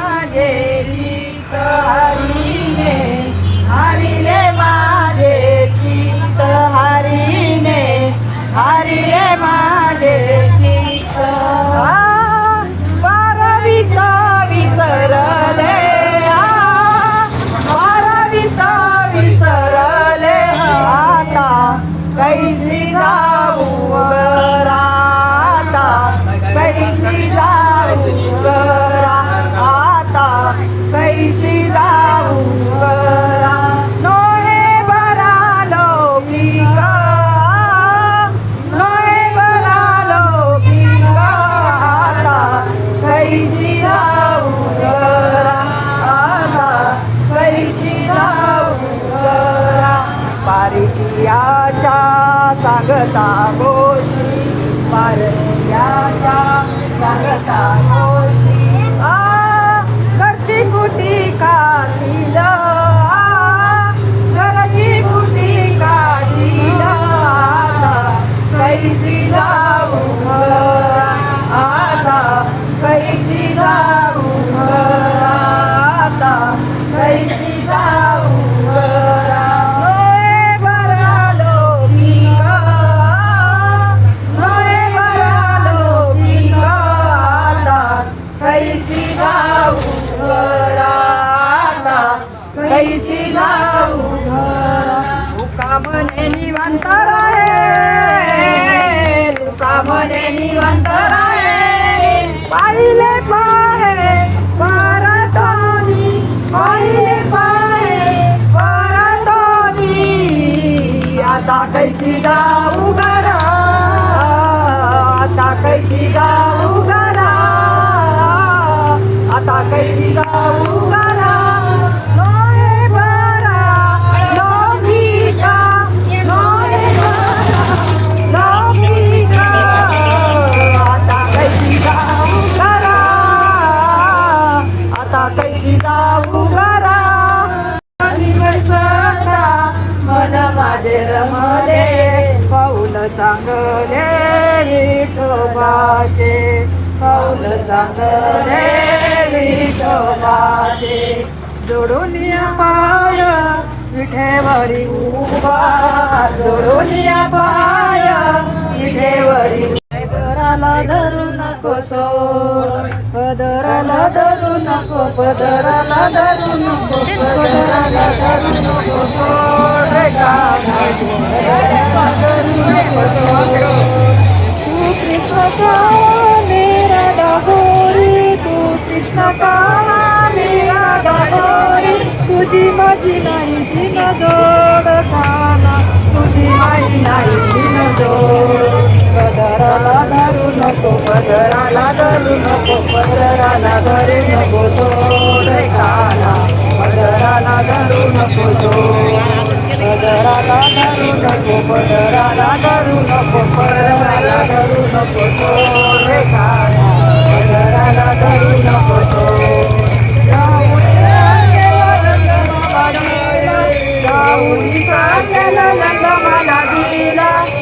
माझे Oh. कैसी गाऊ घरा आता कैसी मन माझे रमले पाऊल चांगले विठोबाचे. पाऊल चांगले विठोबाचे. जोडून पाय विठेवरी उभा. जोडून पाय विठेवरी पदराला धरू नको सोड पदराला धरू नको पदराला धरू नको पदराला धरू नको धरू नको तुझी माझी नाही शिन जोड काना तुझी नाही शिन जोड पदराला धरू नको पदराला धरू नको पदराला धरू नको जोड काना पदराला धरू नको जोड पदराला धरू नको पदराला धरू नको पदराला धरू नको जोड काना पदराला धरू नको जोड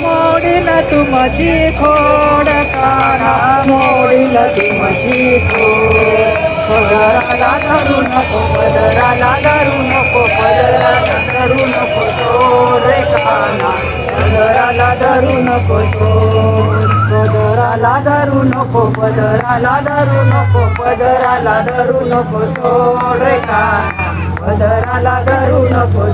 मोडील तुमची खोड कारा मोडील तुमची खोड. पदराला धरू नको पदराला धरू नको पदराला धरू नको रे काना. पदराला धरू नको पदराला धरू नको पदराला धरू नको पदराला धरू नको रे काना. पदराला धरू नको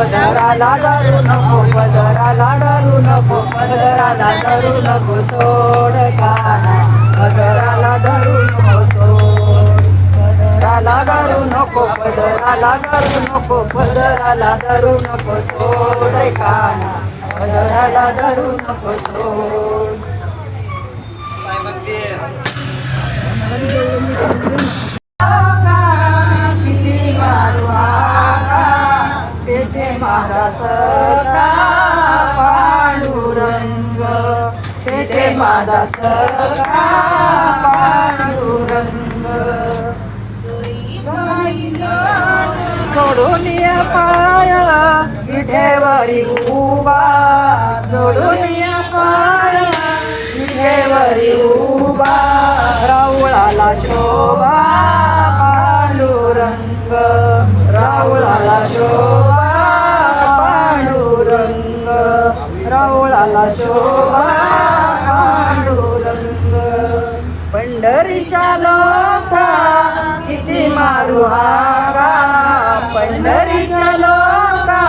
पदराला धरू नको पदराला धरू नको पदराला धरू नको सोड काना पदराला धरू नको सोड पदराला धरू नको पदराला धरू नको पदराला धरू नको सोड काना पदराला धरू नको सोड साई मंदिर माझा महाराज पांडुरंग. तिथे माझा सखा पांडुरंग. जोडून या पाया विठेवरी उभा. जोडून या पाय विठेवरी उभा. राऊळाला शोभा पांडुरंग. राऊळाला शोभा शोभा पांडुरंग पंढरीच्या लोका किती मारुहारा पंढरीच्या लोका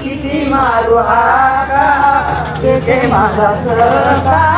किती मारुहारा तेथे माझा सखा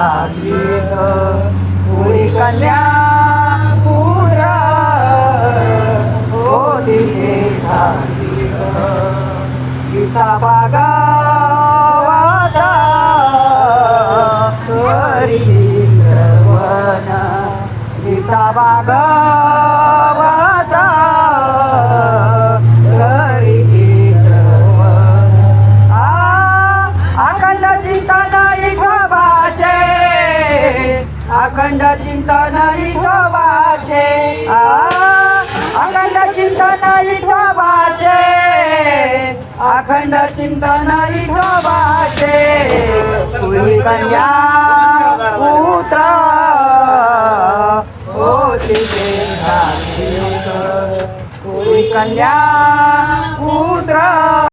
शेताची तुझी कन्या अखंड चिंतन विठोबाचे आ अखंड चिंतन विठोबाचे अखंड चिंतन विठोबाचे तुझी कन्या पुत्र. होती तुझी कन्या